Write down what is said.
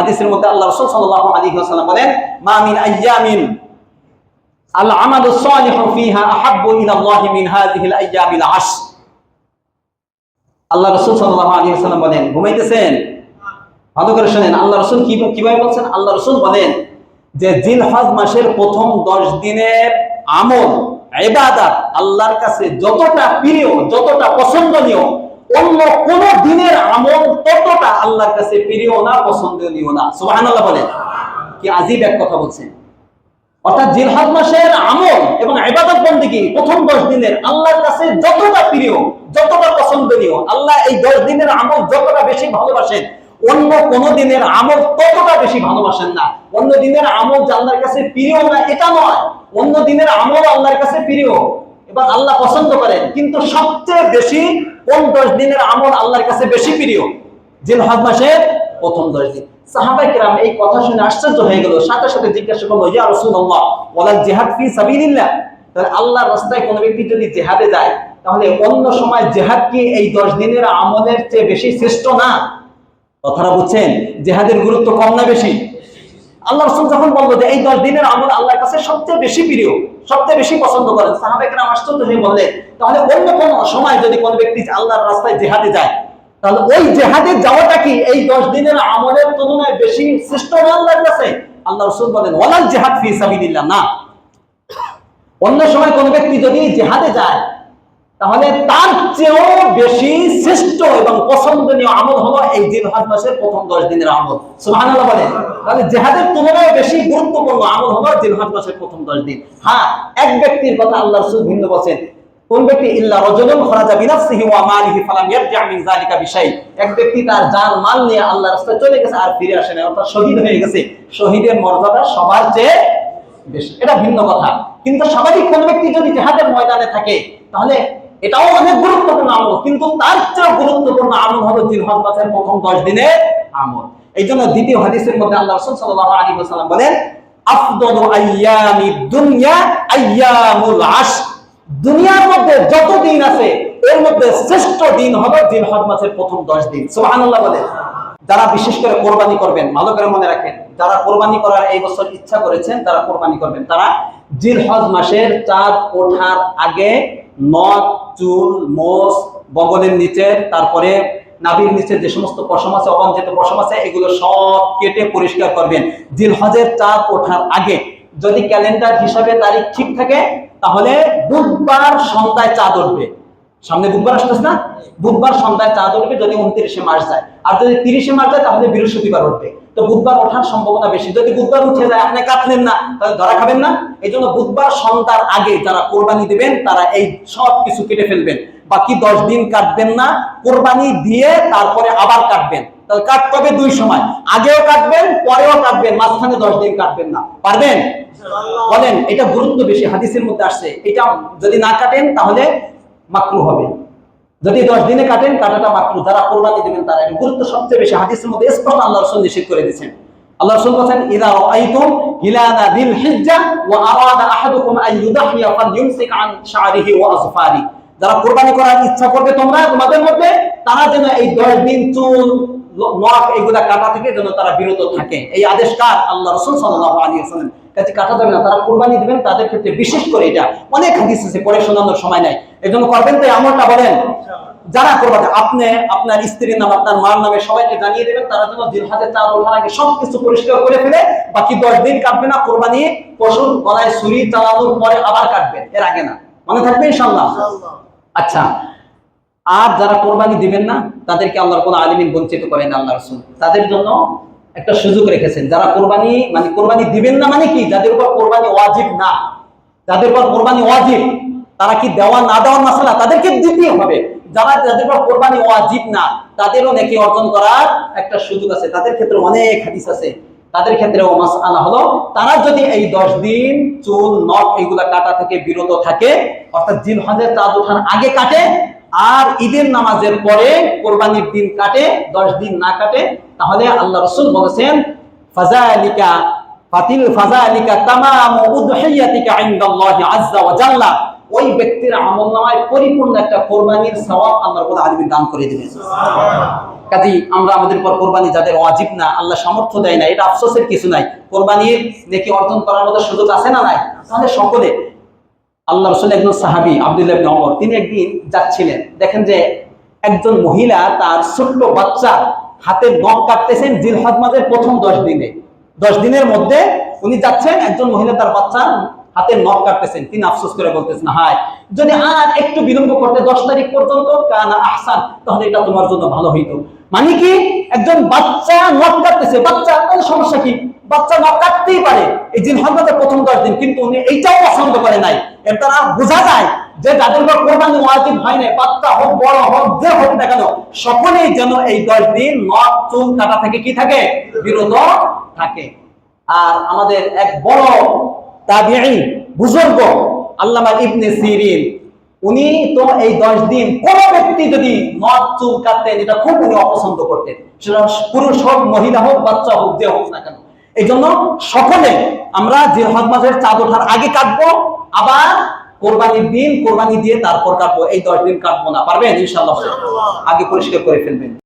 হাদিসের মধ্যে আল্লাহ রাসূল সাল্লাল্লাহু আলাইহি ওয়াসাল্লাম বলেন, মা মিন আইয়ামিন আল আমালু সালিহু ফিহা আহাব্বু ইলা আল্লাহি মিন হাযিহিল আইয়ামিল আশর। আল্লাহ রাসূল সাল্লাল্লাহু আলাইহি ওয়াসাল্লাম বলেন, ঘুমাইতেছেন? ভালো করে শুনেন, আল্লাহ রাসূল কি কীভাবে বলছেন? আল্লাহ রাসূল বলেন যে জিলহজ মাসের প্রথম 10 দিনের আমল, ইবাদত আল্লাহর কাছে যতটা প্রিয়, যতটা পছন্দনীয় অন্য কোন দিনের আমল ততটা আল্লাহর কাছে প্রিয় না, পছন্দনীয় না। সুবহানাল্লাহ বলেন। কি আজীব এক কথা বলছেন। অর্থাৎ জিলহাদ মাসের আমল এবং ইবাদত বন্দিগি প্রথম দশ দিনের আল্লাহর কাছে যতটা প্রিয়, যতটা পছন্দনীয়, আল্লাহ এই দশ দিনের আমল যতটা বেশি ভালোবাসেন, অন্য কোন দিনের আমল ততটা বেশি ভালোবাসেন না। অন্য দিনের আমল আল্লাহর কাছে প্রিয় না, এটা নয়। অন্য দিনের আমল আল্লাহর কাছে প্রিয়। এবার আল্লাহ পছন্দ করেন, কিন্তু সবচেয়ে বেশি কোন দশ দিনের আমল আল্লাহর কাছে বেশি প্রিয়? জিলহাদ মাসের প্রথম দশ দিন। এই কথা শুনে আশ্চর্য হয়ে সাথে সাথে জিজ্ঞাসা করল তাহলে রাস্তায় কোনো ব্যক্তি যদি জিহাদে যায়, তাহলে অন্য সময় জিহাদ কি এই দশ দিনের আমলের চেয়ে বেশি শ্রেষ্ঠ না? কথাটা বুঝছেন? জিহাদের গুরুত্ব কম না বেশি? আল্লাহ রসুল যখন বলল যে, এই দশ দিনের আমল আল্লাহর কাছে সবচেয়ে বেশি প্রিয়, সবচেয়ে বেশি পছন্দ করেন সাহাবেকরা আশ্চর্য হয়ে বললেন, তাহলে অন্য কোন সময় যদি কোন ব্যক্তি আল্লাহর রাস্তায় জেহাদে যায়, তাহলে ওই জেহাদে যাওয়াটা কি এই দশ দিনের আমলের তুলনায় বেশি শ্রেষ্ঠ আল্লাহর কাছে? আল্লাহ রসুল বলেন ওয়ালাল জেহাদ ফি সাবিলিল্লাহ, না। অন্য সময় কোন ব্যক্তি যদি জেহাদে যায় তাহলে তার চেয়েও বেশি শ্রেষ্ঠ এবং পছন্দনীয় আমল হলো এই জিলহাজ মাসের প্রথম দশ দিনের আমল। সুবহানাল্লাহ বলে তাহলে জেহাদের তুলনায় বেশি গুরুত্বপূর্ণ আমল হলো জিলহাজ মাসের প্রথম দশ দিন। হ্যাঁ এক ব্যক্তির কথা আল্লাহ রাসূল ভিন্ন বলেন কোন ব্যক্তি, ইল্লা বিনাফসিহি ওয়া মালিহি ফালাম ইয়ারজি' মিন যালিকা বিশাই এক ব্যক্তি তার জান মাল নিয়ে আল্লাহর রাস্তায় চলে গেছে আর ফিরে আসে না অর্থাৎ শহীদ হয়ে গেছে। শহীদের মর্যাদা সবার চেয়ে বেশি। এটা ভিন্ন কথা। কিন্তু স্বাভাবিক কোন ব্যক্তি যদি জিহাদের ময়দানে থাকে, তাহলে এটাও অনেক গুরুত্বপূর্ণ আমল, কিন্তু তার চেয়ে গুরুত্বপূর্ণ আমল হলো জিলহজ মাসের প্রথম দশ দিনের আমল। এই জন্য দ্বিতীয় হাদিসের মধ্যে আল্লাহ রাসূল সাল্লাল্লাহু আলাইহি ওয়াসাল্লাম বলেন, আফদালু দুনিয়া আশর। দুনিয়ার মধ্যে যত দিন আছে, এর মধ্যে শ্রেষ্ঠ দিন জিলহজ মাসের প্রথম দশ দিন। বলেন। যারা বিশেষ করে কোরবানি করবেন, ভালো করে মনে রাখেন, যারা কোরবানি করার এই বছর ইচ্ছা করেছেন, তারা কোরবানি করবেন। তারা জিলহজ মাসের চাঁদ ওঠার আগে নখ চুল, মোষ, বগলের নিচে, তারপরে নাবির নিচে যে সমস্ত পশম আছে অবাঞ্ছিত পশম আছে, এগুলো সব কেটে পরিষ্কার করবেন। জিলহজের চাঁদ ওঠার আগে যদি ক্যালেন্ডার হিসাবে তারিখ ঠিক থাকে, তাহলে বুধবার সন্ধ্যায় চাঁদ উঠবে। সামনে বুধবার আসতেছে না? বুধবার সন্ধ্যায় চাঁদ উঠবে, যদি উনত্রিশে মার্চ যায়। আর যদি তিরিশে মার্চ যায়, তাহলে বৃহস্পতিবার উঠবে। তো বুধবার ওঠার সম্ভাবনা বেশি। যদি বুধবার উঠে যায়, আপনি কাটলেন না, তাহলে ধরা খাবেন না। এই জন্য বুধবার সন্ধ্যার আগে যারা কোরবানি দিবেন, তারা এই সব কিছু কেটে ফেলবেন। বাকি দশ দিন কাটবেন না। কোরবানি দিয়ে তারপরে আবার কাটবেন। তাহলে কাটতে হবে দুই সময়। আগেও কাটবেন, পরেও কাটবেন। মাঝখানে দশ দিন কাটবেন না। পারবেন? বলেন, এটা গুরুত্ব বেশি। হাদিসের মধ্যে আসছে। এটা যদি না কাটেন, তাহলে মাকরু হবে। যদি দশ দিনে কাটেন, কাটাটা মাকরু। যারা কোরবানি দিবেন, তারা এটা গুরুত্ব সবচেয়ে বেশি। হাদিসের মধ্যে স্পষ্ট আল্লাহ রসুল নিষেধ করে দিয়েছেন। আল্লাহ রসুল যারা কোরবানি করার ইচ্ছা করবে তোমরা, তোমাদের মধ্যে, তারা যেন এই দশ দিন চুল, নখ এগুলা কাটা থেকে যেন তারা বিরত থাকে। এই আদেশ কার? আল্লাহ রসুল আলাইহি ওয়াসাল্লাম। কাছে কাটা যাবে না, তারা কোরবানি দিবেন, তাদের ক্ষেত্রে বিশেষ করে এটা। অনেক হাদিস আছে পরে শোনানোর সময় নাই। এই জন্য করবেন তো আমলটা বলেন। যারা কোরবানি, আপনি, আপনার স্ত্রীর নাম, আপনার মার নামে সবাইকে জানিয়ে দেবেন, তারা যেন জিলহাজে চাঁদ ওঠার আগে সবকিছু পরিষ্কার করে ফেলে, বাকি দশ দিন কাটবে না, কোরবানি পশুর গলায় ছুরি, চালানোর পরে আবার কাটবেন এর আগে না। মনে থাকবে ইনশাল্লাহ আচ্ছা আর যারা কোরবানি দিবেন না, তাদেরকে আল্লাহর কোন আলিমিন বঞ্চিত করেন আল্লাহ রসুল। তাদের জন্য একটা সুযোগ রেখেছেন। যারা কোরবানি মানে কোরবানি দিবেন না মানে কি? যাদের উপর কোরবানি ওয়াজিব না। যাদের উপর কোরবানি ওয়াজিব, তারা কি দেওয়া না দেওয়ার মাসালা? তাদেরকে দিতে হবে। যারা, যাদের উপর কোরবানি ওয়াজিব না, তাদেরও নাকি অর্জন করার একটা সুযোগ আছে। তাদের ক্ষেত্রে অনেক হাদিস আছে। তাদের ক্ষেত্রে ও মাস আনা হলো, তারা যদি এই দশ দিন চুল, নখ এইগুলা কাটা থেকে বিরত থাকে, অর্থাৎ জিল হজের চাঁদ ওঠার আগে কাটে, আর ঈদের নামাজের পরে কোরবানির দিন কাটে, দশ দিন না কাটে তাহলে আল্লাহ রসুল বলেছেন ফাজালিকা ফাতিল ফাজালিকা তামাম উদহিয়াতিকা ইনদাল্লাহি আজ্জা ওয়া জাল্লা। ওই ব্যক্তির আমল নামায় পরিপূর্ণ একটা কোরবানির সওয়াব আল্লাহ রাব্বুল আলামিন দান করে দিবেন। কাজী আমরা আমাদের উপর কোরবানি যাদের ওয়াজিব না, আল্লাহ সামর্থ্য দেয় না, এটা আফসোসের কিছু নাই। কোরবানির নেকি অর্জন করার মতো সুযোগ আছে না নাই? তাহলে সকলে, আল্লাহ রসুল একজন সাহাবি, আব্দুল্লাহ ওমর, তিনি একদিন যাচ্ছিলেন। দেখেন যে একজন মহিলা তার ছোট্ট বাচ্চা হাতের নখ কাটতেছেন জিলহজ মাসের প্রথম দশ দিনে। দশ দিনের মধ্যে উনি যাচ্ছেন, একজন মহিলা তার বাচ্চার হাতের নখ কাটতেছেন। তিনি আফসোস করে বলতেছেন, হায়, যদি আর একটু বিলম্ব করতে দশ তারিখ পর্যন্ত কানা আহসান, তাহলে এটা তোমার জন্য ভালো হইতো। মানে কি? একজন বাচ্চা নখ কাটতেছে। বাচ্চা, তাহলে সমস্যা কি? বাচ্চা নখ কাটতেই পারে এই জিন হজরতের প্রথম দশ দিন, কিন্তু উনি এইটাও পছন্দ করে নাই। এর দ্বারা বোঝা যায় যে যাদের উপর কোরবানি ওয়াজিব হয় না বাচ্চা হোক, বড় হোক, যে হোক না কেন, সকলেই যেন এই দশ দিন নখ, চুল, কাটা থেকে কি থাকে? বিরত থাকে। আর আমাদের এক বড় তাবিঈ, বুজুর্গ আল্লামা ইবনে সিরিন, উনি তো এই দশ দিন কোন ব্যক্তি যদি নখ, চুল কাটতেন এটা খুব উনি অপছন্দ করতেন, সেটা পুরুষ হোক, মহিলা হোক, বাচ্চা হোক, যে হোক না কেন। এই জন্য সকলে আমরা জিলহজ মাসের চাঁদ ওঠার আগে কাটবো, আবার কোরবানির দিন কোরবানি দিয়ে তারপর কাটবো। এই দশ দিন কাটবো না পারবেন? ইনশাল্লাহ আগে পরিষ্কার করে ফেলবেন।